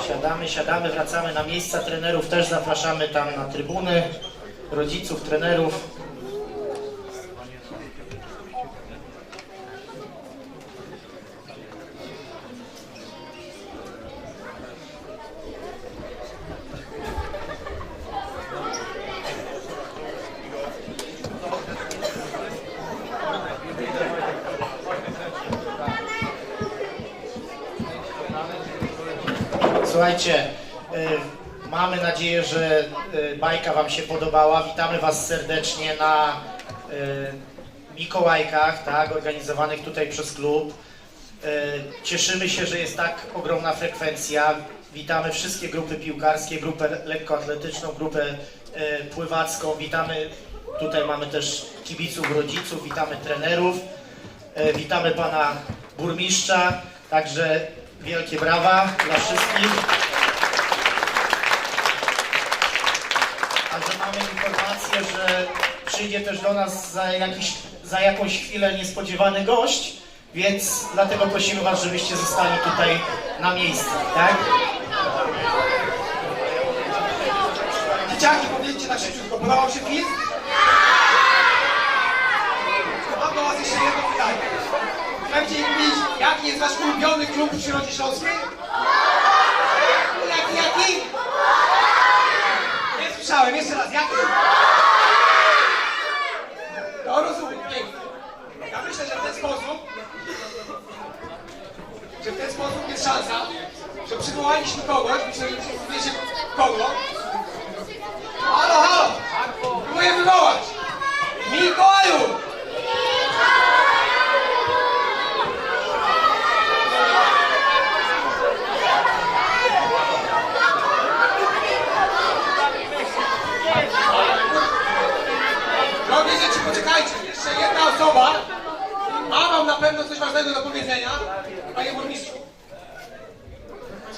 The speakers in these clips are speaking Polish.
Siadamy, siadamy, wracamy na miejsca trenerów, też zapraszamy tam na trybuny, rodziców, trenerów. Wam się podobała. Witamy Was serdecznie na y, Mikołajkach, tak, organizowanych tutaj przez klub. Y, Cieszymy się, że jest tak ogromna frekwencja. Witamy wszystkie grupy piłkarskie, grupę lekkoatletyczną, grupę y, pływacką. Witamy, tutaj mamy też kibiców, rodziców, witamy trenerów. E, Witamy pana burmistrza, także wielkie brawa dla wszystkich. Także mamy informację, że przyjdzie też do nas za, jakiś, za jakąś chwilę niespodziewany gość, więc dlatego prosimy was, żebyście zostali tutaj na miejscu, tak? Dzieciaki, powiedzcie tak szybciutko, podobał się film? To mam do was jeszcze jedno pytanie. Chciałbym mi jaki jest wasz ulubiony klub w Przyrodzie Śląskiej? Jaki, jaki? Nie słyszałem, jeszcze raz, jaki? No Ja myślę, że w ten sposób, że w ten sposób jest szansa, że przywołaliśmy kogoś, myślę, że wiecie kogo, Halo, halo! Próbuję wywołać! Mikołaju! Jeszcze jedna osoba ma wam na pewno coś ważnego do powiedzenia. Panie burmistrzu.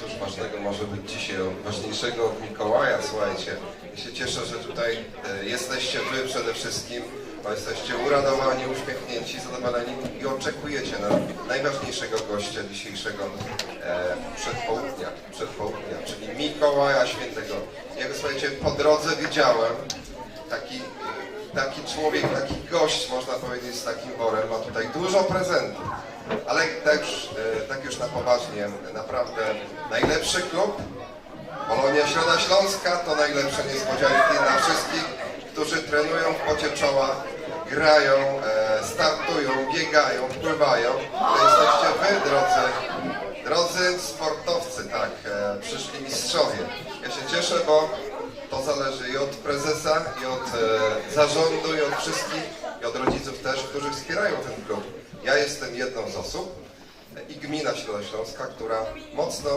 Cóż ważnego może być dzisiaj, ważniejszego od Mikołaja, słuchajcie. Ja się cieszę, że tutaj e, jesteście wy przede wszystkim, bo jesteście uradowani, uśmiechnięci, zadowoleni i oczekujecie na najważniejszego gościa dzisiejszego e, przedpołudnia, przedpołudnia, czyli Mikołaja Świętego. Ja go, słuchajcie, po drodze widziałem, taki człowiek, taki gość, można powiedzieć, z takim worem, ma tutaj dużo prezentów. Ale tak już, e, tak już na poważnie, naprawdę najlepszy klub, Polonia Środa Śląska to najlepsze niespodzianki dla wszystkich, którzy trenują w pocie czoła, grają, e, startują, biegają, pływają. To jesteście wy, drodzy, drodzy sportowcy, tak, e, przyszli mistrzowie. Ja się cieszę, bo to zależy i od prezesa, i od e, zarządu, i od wszystkich, i od rodziców też, którzy wspierają ten klub. Ja jestem jedną z osób i gmina Środośląska, która mocno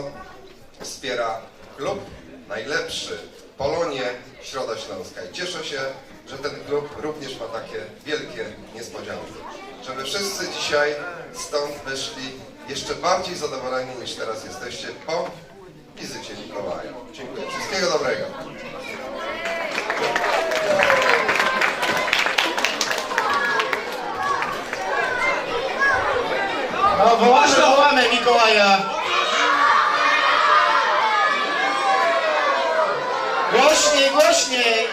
wspiera klub najlepszy Polonie Środa Śląska. I cieszę się, że ten klub również ma takie wielkie niespodzianki. Żeby wszyscy dzisiaj stąd wyszli jeszcze bardziej zadowoleni niż teraz jesteście po wizycie Mikołaja. Dziękuję. Wszystkiego dobrego. Mikołaja. Głośniej, głośniej.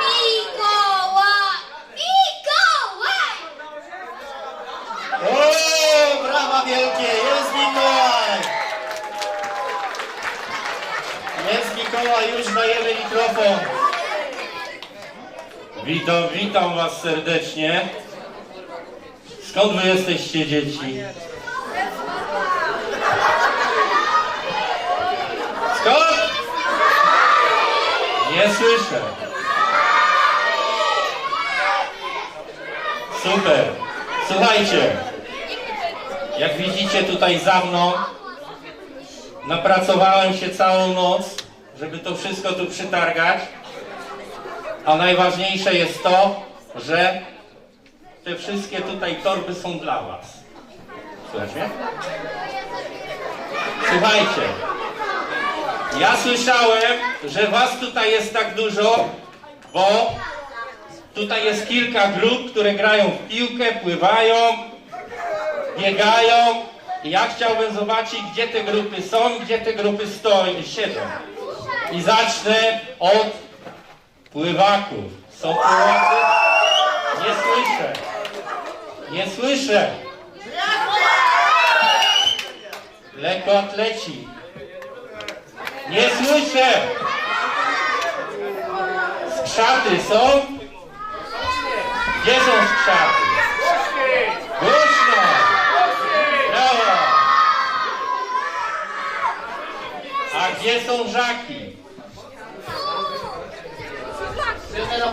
Mikołaj! Mikołaj! O, brawa wielkie, jest Mikołaj. Jest Mikołaj, już dajemy mikrofon. Witam, witam Was serdecznie. Skąd Wy jesteście dzieci? Skąd? Nie słyszę. Super. Słuchajcie, jak widzicie tutaj za mną, napracowałem się całą noc, żeby to wszystko tu przytargać. A najważniejsze jest to, że te wszystkie tutaj torby są dla Was. Słychać? Słuchajcie, ja słyszałem, że Was tutaj jest tak dużo, bo tutaj jest kilka grup, które grają w piłkę, pływają, biegają I ja chciałbym zobaczyć, gdzie te grupy są, gdzie te grupy stoją, siedzą. I zacznę od pływaków. Są pływacy? Nie słyszę. Nie słyszę. Lekkoatleci. Nie słyszę. Skrzaty są? Gdzie są skrzaty? Głośno! Brawo! A gdzie są żaki?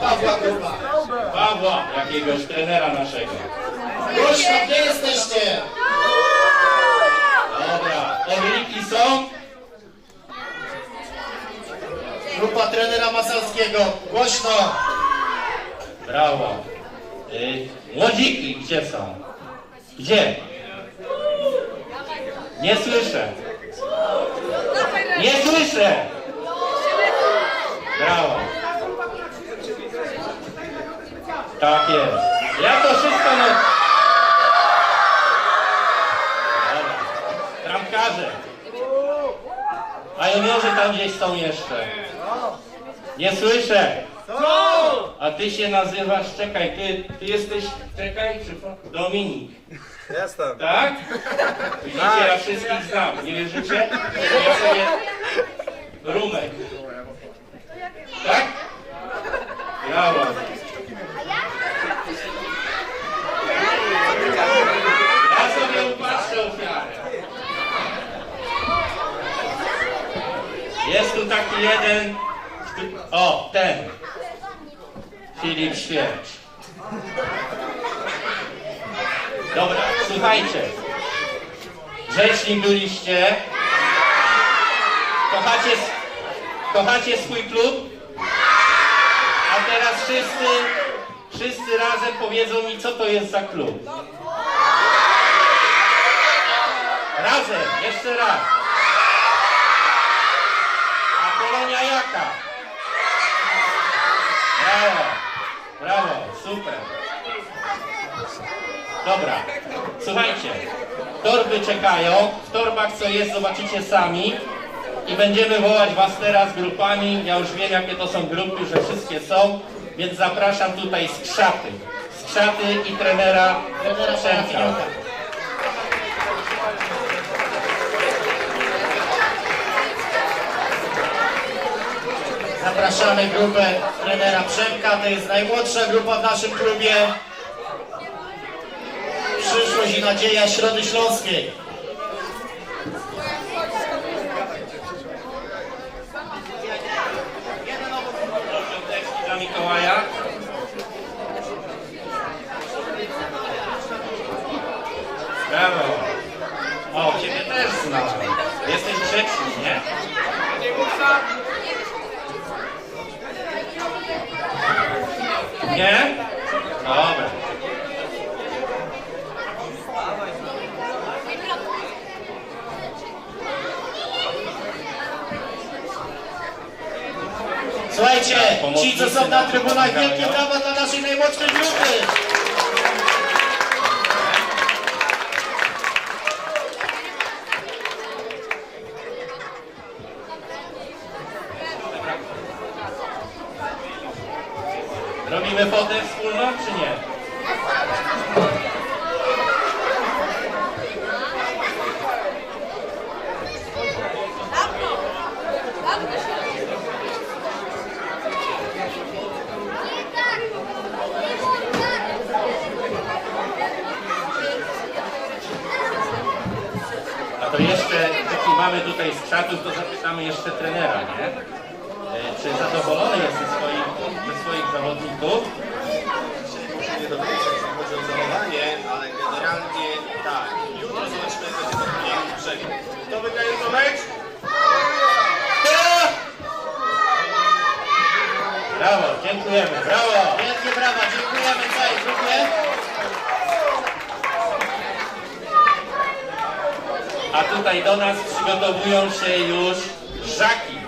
Pawła. Pawła, jakiegoś trenera naszego. Głośno, gdzie jesteście? Dobra, orliki są? Grupa trenera Masalskiego. Głośno. Brawo. Y, młodziki gdzie są? Gdzie? Nie słyszę. Nie słyszę. Brawo. Tak jest. Ja to wszystko no... Dobra. Trampkarze. A juniorzy tam gdzieś są jeszcze. Nie słyszę. A ty się nazywasz, czekaj, ty, ty jesteś, czekaj, czy Dominik. Jestem. Tak? Widzicie, ja wszystkich znam. Nie wierzycie? Ja sobie rumek. Tak? Brawo. Ja sobie upatrzę ofiarę. Jest tu taki jeden, o, ten. Filip Świercz. Dobra, słuchajcie. Grzeczni byliście. Kochacie, kochacie swój klub? A teraz wszyscy, wszyscy razem powiedzą mi, co to jest za klub. Razem, jeszcze raz. A Jaka? Brawo, brawo, super. Dobra, słuchajcie, torby czekają, w torbach co jest zobaczycie sami i będziemy wołać was teraz grupami, ja już wiem jakie to są grupy, że wszystkie są, więc zapraszam tutaj skrzaty, skrzaty i trenera Trenera Przemka. Zapraszamy grupę trenera Przemka. To jest najmłodsza grupa w naszym klubie. Przyszłość i nadzieja Środy Śląskiej. Tekści dla Mikołaja. Brawo. O, ciebie też znam. Jesteś grzeczny, nie? Nie? Dobra. Słuchajcie, ci co są na trybunach, wielkie brawa dla naszej najmłodszej grupy. Robimy fotę wspólną, czy nie? A to jeszcze, jeśli mamy tutaj skrzatów, to zapytamy jeszcze trenera, nie? E, Czy zadowolony jest ze swoich, ze swoich zawodników? Nie do końca jeśli chodzi ale generalnie tak. Jutro zobaczymy, jak będzie to piękny przebieg. Kto wygraje to mecz? Brawo, dziękujemy, brawo! Wielkie brawa, dziękujemy całej grupie. A tutaj do nas przygotowują się już żaki.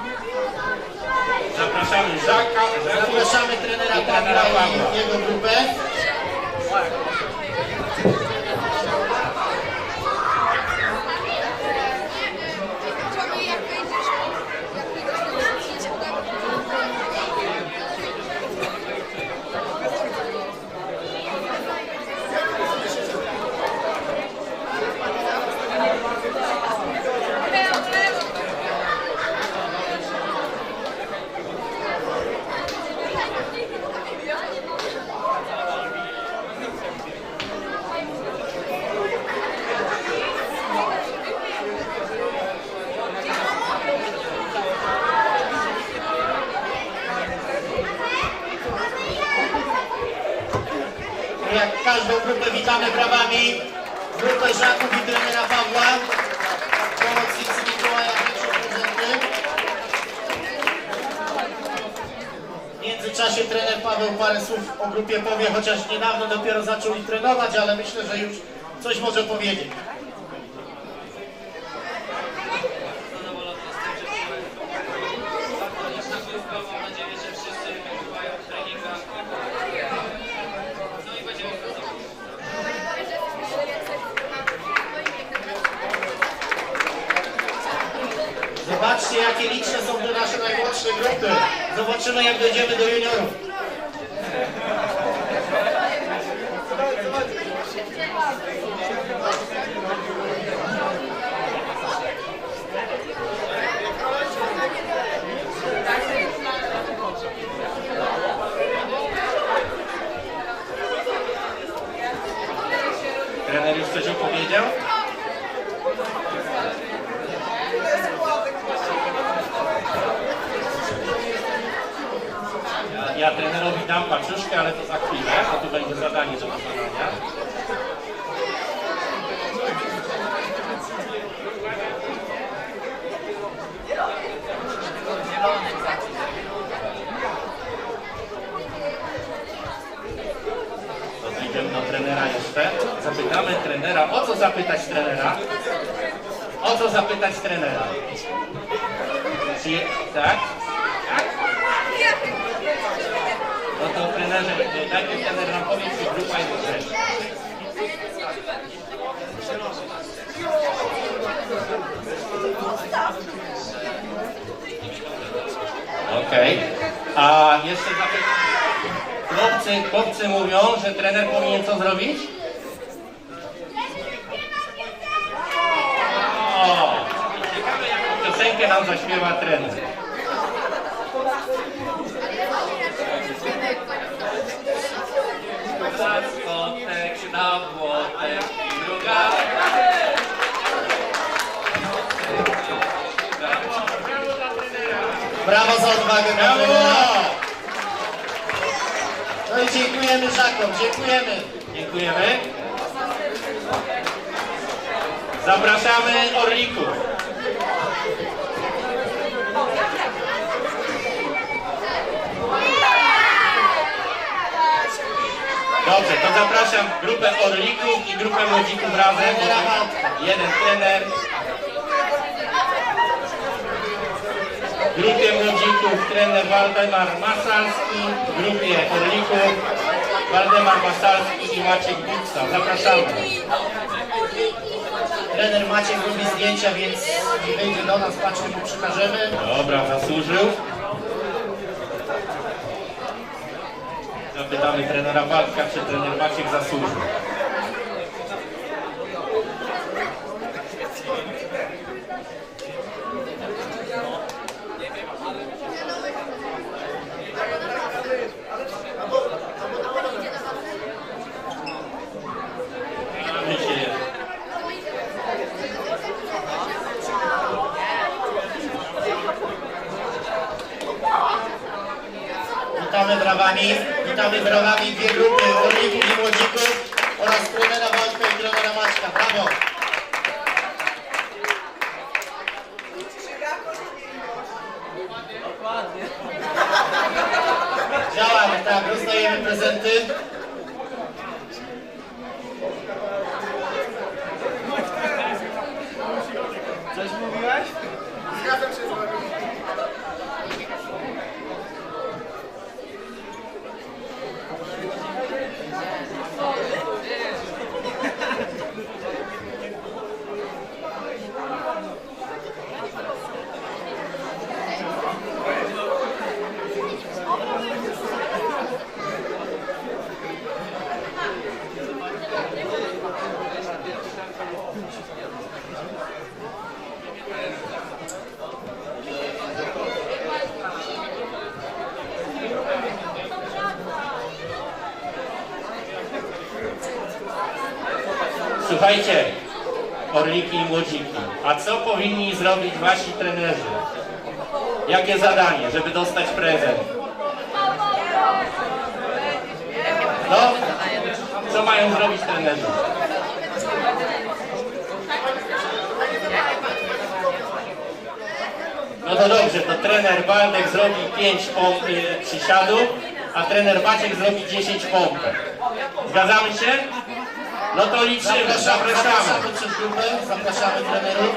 Zapraszamy żaka, Zapraszamy trenera i trenera Pawła Pawła. i jego grupę. drugą grupę witamy brawami. Grupę Żaków i trenera Pawła. Pomocnicy Mikołaja pierwsze prezenty. W międzyczasie trener Paweł parę słów o grupie powie, chociaż niedawno dopiero trenować, ale myślę, że już coś może powiedzieć. Zobaczcie, jakie liczne są te nasze najmłodsze grupy. Zobaczymy, jak dojdziemy do juniorów. Opowiedział? Ja, ja trenerowi dam paczuszkę, ale to za chwilę, bo tu będzie zadanie do wykonania. To idziemy do trenera jeszcze. Zapytamy trenera, o co zapytać trenera? O co zapytać trenera? Czy, tak? Tak? No to trenerze, najpierw trener nam powie, czy grupa jest trzecia. Okej. A jeszcze zapytam. Chłopcy, chłopcy mówią, że trener powinien co zrobić? Piosenkę nam zaśpiewa trener. Zaskotek na młotek i druga. Brawo za odwagę Brawo! No i dziękujemy Żakom, dziękujemy. Dziękujemy. Zapraszamy Orlików. Dobrze, to zapraszam grupę Orlików i grupę Młodzików razem. Jeden trener. Grupie Młodzików trener Waldemar Masalski, grupie Orlików Waldemar Masalski i Maciek Buksa. Zapraszamy. Trener Maciek robi zdjęcia, więc nie wyjdzie do nas, paczkę mu przekażemy. Dobra, zasłużył. Zapytamy trenera Waldka, czy trener Maciek zasłużył. Witamy brawami, witamy brawami dwie grupy, Orlików i Młodzików oraz trenera Waldka i trenera Maćka. Brawo! Działamy, tak, rozdajemy prezenty. Słuchajcie, Orliki i Młodziki, a co powinni zrobić wasi trenerzy? Jakie zadanie, żeby dostać prezent? No, co mają zrobić trenerzy? No to dobrze, to trener Waldek zrobi 5 pomp y, przysiadów, a trener Maciek zrobi 10 pompek. Zgadzamy się? No to liczymy, Zapraszamy, zapraszamy. zapraszamy przez grupę, zapraszamy trenerów.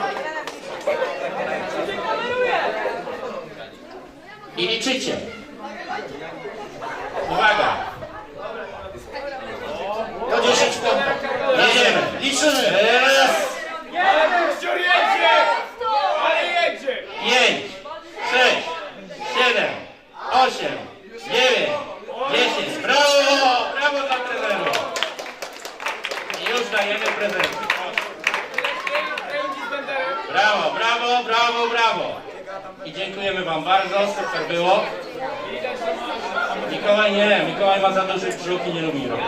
I liczycie. Uwaga, Do 10 pompek. jedziemy. Liczymy. Raz, Ale jedzie! 5, 6, 7, 8, 9, 10. Brawo! Brawo dla trenerów. I już dajemy prezenty. Brawo, brawo, brawo, brawo. I dziękujemy Wam bardzo, super było. Mikołaj nie, Mikołaj ma za duży brzuch i nie lubi robić.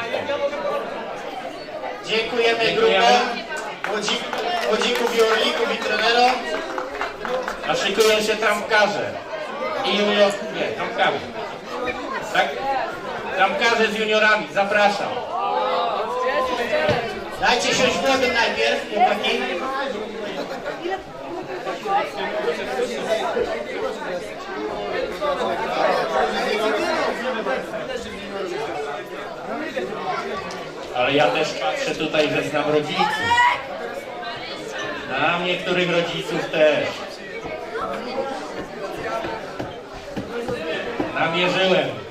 Dziękujemy Dziękujemy. grupom, młodzi- młodzików i orlików i trenerom. A szykują się trampkarze. I junior... Nie, trampkarze. Tak? Trampkarze z juniorami, zapraszam. Dajcie siąść młodym najpierw, chłopaki. Ale ja też patrzę tutaj, że znam rodziców. Znam niektórych rodziców też. Namierzyłem.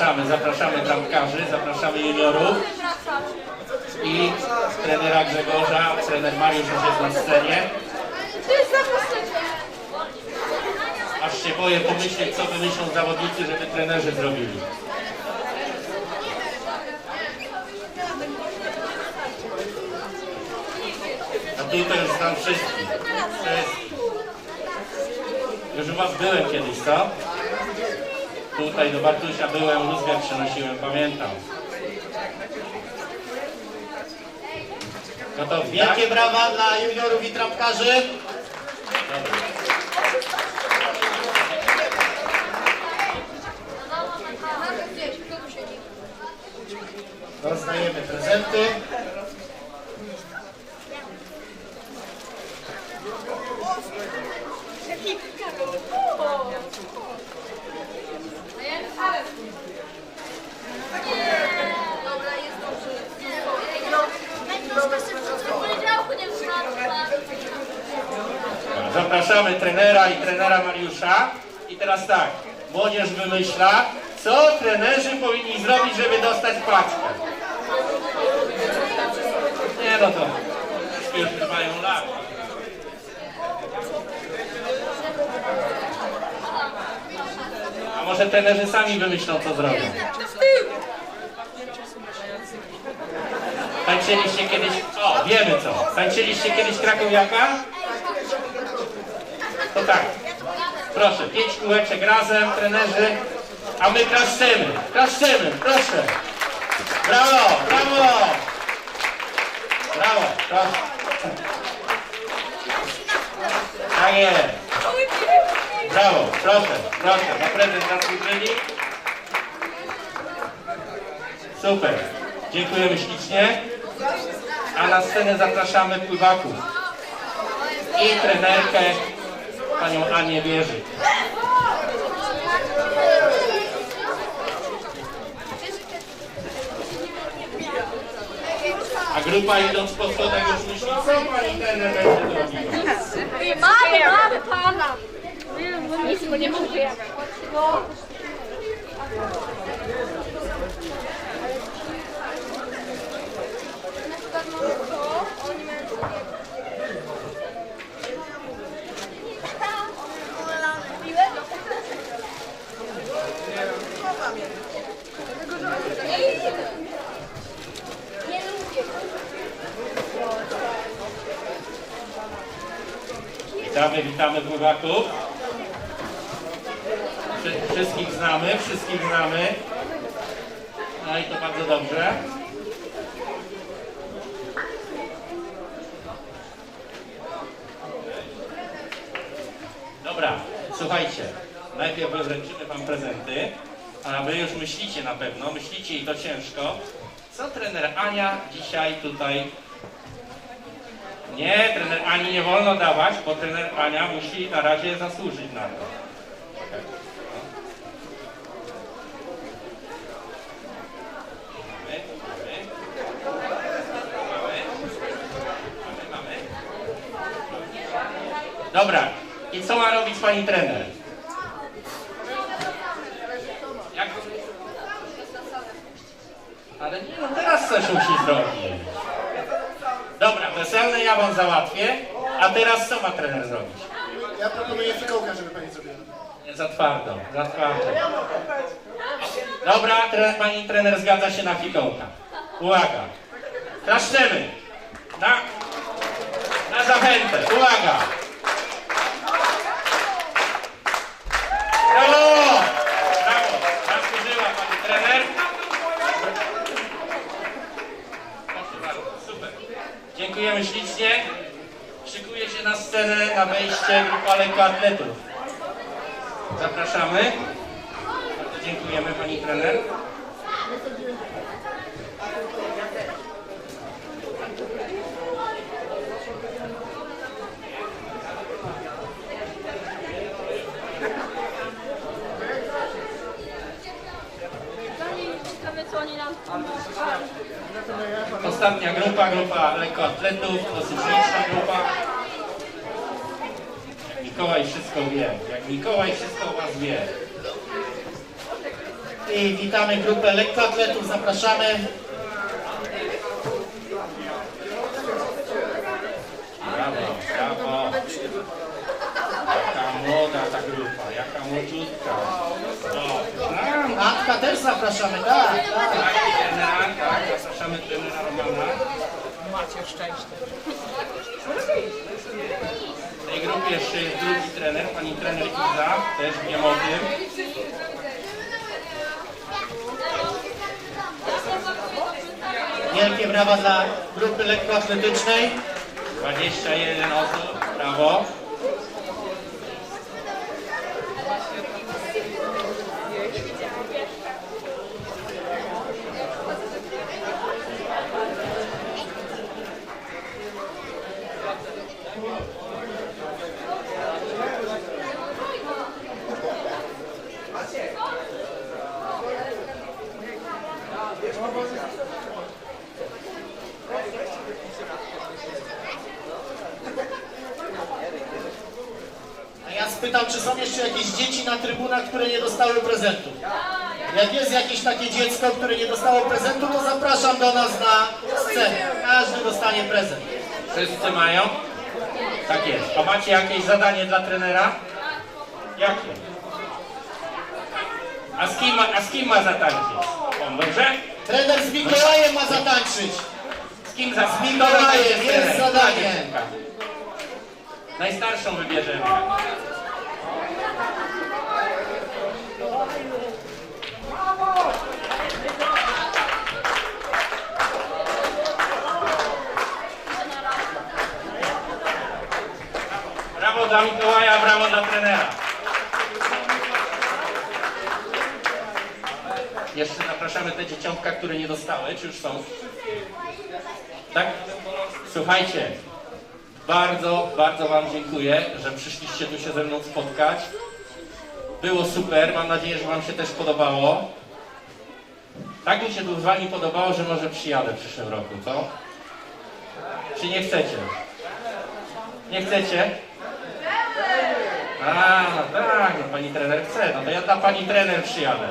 Zapraszamy, zapraszamy trampkarzy, zapraszamy juniorów i trenera Grzegorza, trener Mariusz już jest na scenie. Aż się boję pomyśleć, co wymyślą zawodnicy, żeby trenerzy zrobili. A tu to już znam. Wszystkich. Już u was byłem kiedyś, co? Tutaj do Bartusia byłem, rózgę przynosiłem, pamiętam. Gotowi, tak? Wielkie brawa dla juniorów i trampkarzy. Rozdajemy prezenty. Dobra, jest dobrze. No, najpierw się wszystko powiedział, nie Zapraszamy trenera i trenera Mariusza. I teraz tak, młodzież wymyśla, co trenerzy powinni zrobić, żeby dostać paczkę. Nie no to, już trwają lata. A może trenerzy sami wymyślą, co zrobią. Tańczyliście kiedyś, o wiemy co, tańczyliście kiedyś Krakowiaka? To tak, proszę, pięć kółeczek razem, trenerzy, a my klaszczemy, klaszczemy, proszę. Brawo, brawo! Brawo, proszę. Tak jest. Brawo, proszę, proszę, na prezent zasłużyli. Super, dziękujemy ślicznie. A na scenę zapraszamy pływaków i trenerkę panią Anię Wierzy. A grupa idąc po schodach już myśli, co pani trener będzie robiła. Mamy, mamy pana. Nic mu nie mówię. witamy, witamy Pływaków. Wszystkich znamy, wszystkich znamy. No i to bardzo dobrze. Dobra, słuchajcie, najpierw rozręczymy Wam prezenty, a Wy już myślicie na pewno, myślicie i to ciężko, co trener Ania dzisiaj tutaj nie, trener Ani nie wolno dawać, bo trener Ania musi na razie zasłużyć na to. Dobra, i co ma robić pani trener? Jak? Ale nie, no teraz coś musi zrobić. Dobra, weselne ja wam załatwię, a teraz co ma trener zrobić? Ja proponuję fikołka, żeby pani zrobiła. Za twardo, za twardo. Dobra, tre, pani trener zgadza się na fikołka. Uwaga. Klaszczemy. Na, na zachętę. Uwaga. Brawo! Brawo. Zasłużyła pani trener. Proszę bardzo, super. Dziękujemy ślicznie. Szykuje się na scenę na wejście grupa lekkoatletów. Zapraszamy. Bardzo dziękujemy pani trener. Ciekawe co oni nam Ostatnia grupa, grupa lekkoatletów, dosyć liczna grupa. Jak Mikołaj wszystko wie. Jak Mikołaj wszystko o was wie. I witamy grupę lekkoatletów, zapraszamy. Brawo, brawo. Jaka młoda ta grupa, jaka młodziutka. O, Antka też zapraszamy, tak, tak. Trenera, zapraszamy trenera Romana. W tej grupie jeszcze jest drugi trener, pani trener Iza, też wiem o tym. Wielkie brawa dla grupy lekkoatletycznej. 21 osób, brawo. Spytam, czy są jeszcze jakieś dzieci na trybunach, które nie dostały prezentu? Jak jest jakieś takie dziecko, które nie dostało prezentu, to zapraszam do nas na scenę. Każdy dostanie prezent. Wszyscy mają? Tak jest. A macie jakieś zadanie dla trenera? Jakie? A z kim ma, a z kim ma zatańczyć? On, dobrze? Trener z Mikołajem ma zatańczyć. Z kim za Z Mikołajem, jest zadanie. Najstarszą wybierzemy. Dla Mikołaja, brawo dla trenera. Jeszcze zapraszamy te dzieciątka, które nie dostały, czy już są? Tak? Słuchajcie, bardzo, bardzo Wam dziękuję, że przyszliście tu się ze mną spotkać. Było super, mam nadzieję, że Wam się też podobało. Tak mi się tu z Wami podobało, że może przyjadę w przyszłym roku, co? Czy nie chcecie? Nie chcecie? A, no tak, pani trener chce, no to ja dla pani trener przyjadę.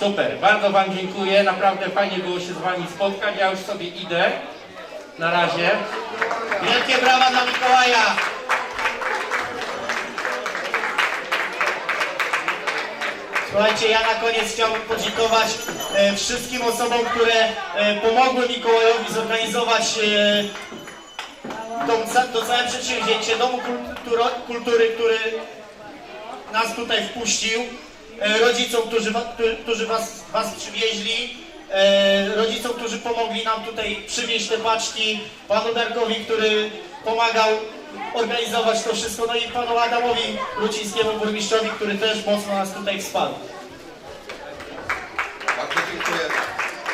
Super, bardzo Wam dziękuję, naprawdę fajnie było się z Wami spotkać, ja już sobie idę. Na razie. Wielkie brawa dla Mikołaja. Słuchajcie, ja na koniec chciałbym podziękować e, wszystkim osobom, które e, pomogły Mikołajowi zorganizować e, ca- to całe przedsięwzięcie Domu Kulturo, Kultury, który nas tutaj wpuścił, e, rodzicom, którzy, którzy, was, was przywieźli, e, rodzicom, którzy pomogli nam tutaj przywieźć te paczki, panu Darkowi, który pomagał organizować to wszystko. No i panu Adamowi Lucińskiemu, burmistrzowi, który też mocno nas tutaj wsparł. Bardzo dziękuję.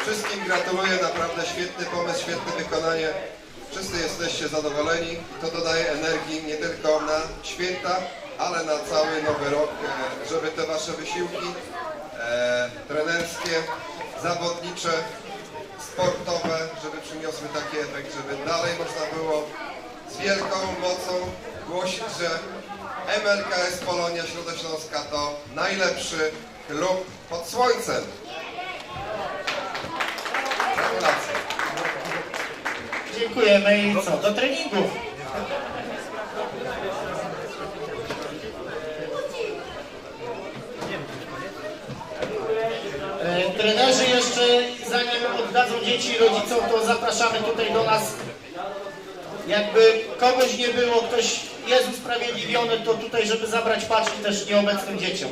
Wszystkim gratuluję, naprawdę świetny pomysł, świetne wykonanie. Wszyscy jesteście zadowoleni i to dodaje energii nie tylko na święta, ale na cały nowy rok, e, żeby te wasze wysiłki e, trenerskie, zawodnicze, sportowe, żeby przyniosły taki efekt, żeby dalej można było z wielką mocą głosić, że MLKS Polonia Środośląska to najlepszy klub pod słońcem. Dziękujemy i co? Do treningu. E, Trenerzy jeszcze, zanim oddadzą dzieci rodzicom, to zapraszamy tutaj do nas. Jakby kogoś nie było, ktoś jest usprawiedliwiony, to tutaj, żeby zabrać paczki też nieobecnym dzieciom.